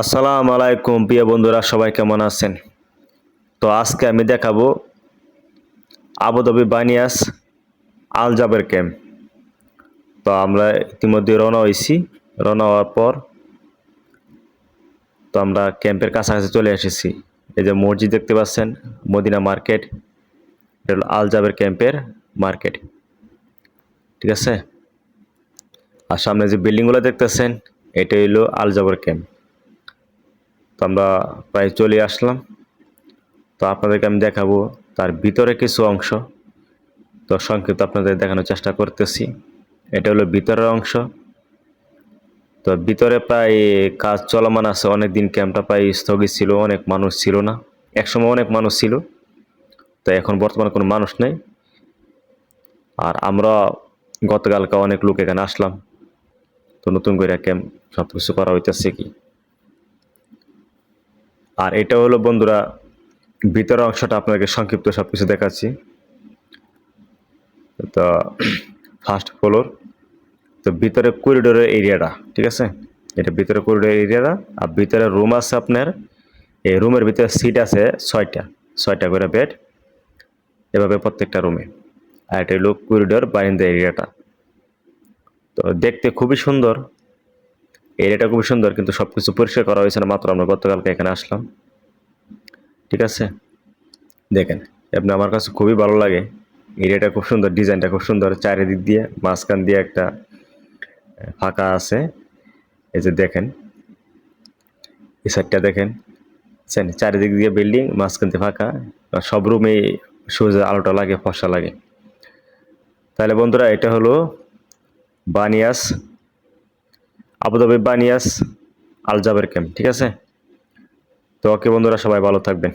আসসালামু আলাইকুম, প্রিয় বন্ধুরা, সবাই কেমন আছেন? তো আজকে আমি দেখাবো Abu Dhabi Baniyas Al Jaber camp. তো আমরা ইতিমধ্যে রওনা হয়েছি। রওনা হওয়ার পর তো আমরা ক্যাম্পের কাছাকাছি চলে এসেছি। এই যে মসজিদ দেখতে পাচ্ছেন, মদিনা মার্কেট। এটা হলো আল জাবের ক্যাম্পের মার্কেট। ঠিক আছে? আর সামনে যে বিল্ডিংগুলো দেখতেছেন, এটা হইল আল জাবের ক্যাম্প। তো আমরা প্রায় চলে আসলাম। তো আপনাদেরকে আমি দেখাবো তার ভিতরে কিছু অংশ। তো সংক্ষিপ্ত আপনাদের দেখানোর চেষ্টা করতেছি। এটা হলো ভিতরের অংশ। তো ভিতরে প্রায় কাজ চলমান আছে। অনেক দিন ক্যাম্পটা প্রায় স্থগিত ছিল, অনেক মানুষ ছিল না। একসময় অনেক মানুষ ছিল। তো এখন বর্তমানে কোনো মানুষ নেই। আর আমরা গতকালকে অনেক লোক এখানে আসলাম। তো নতুন করে ক্যাম্প সব কিছু করা হইতেছে কি? আর এটা হলো বন্ধুরা, ভিতরের অংশটা আপনাকে সংক্ষিপ্ত সব কিছু দেখাচ্ছি। তো ফার্স্ট ফ্লোর তো ভিতরে করিডোরের এরিয়াটা ঠিক আছে? এটা ভিতরে করিডোরের এরিয়াটা আর ভিতরে রুম আছে আপনার, এই রুমের ভিতরে সিট আছে ছয়টা ছয়টা করে বেড এভাবে প্রত্যেকটা রুমে আর এটা হলো করিডোর বারিন্দা এরিয়াটা তো দেখতে খুবই সুন্দর এরিয়াটা খুবই সুন্দর, কিন্তু সব কিছু পরিষ্কার করা হয়েছে না, মাত্র আমরা গতকালকে এখানে আসলাম। ঠিক আছে? দেখেন আপনি আমার কাছে খুবই ভালো লাগে। এরিয়াটা খুব সুন্দর, ডিজাইনটা খুব সুন্দর, চারিদিক দিয়ে, মাঝখান দিয়ে একটা ফাঁকা আছে। এই যে দেখেন, এই সাইডটা দেখেন, বুঝছেন? চারিদিক দিয়ে বিল্ডিং, মাঝখান দিয়ে ফাঁকা সব রুমেই সূর্যের আলোটা লাগে ফসা লাগে। তাহলে বন্ধুরা, এটা হলো বানিয়াস আবুধাবি বানিয়াস আলজাবের ক্যাম্প ঠিক আছে? তো ওকে বন্ধুরা সবাই ভালো থাকবেন।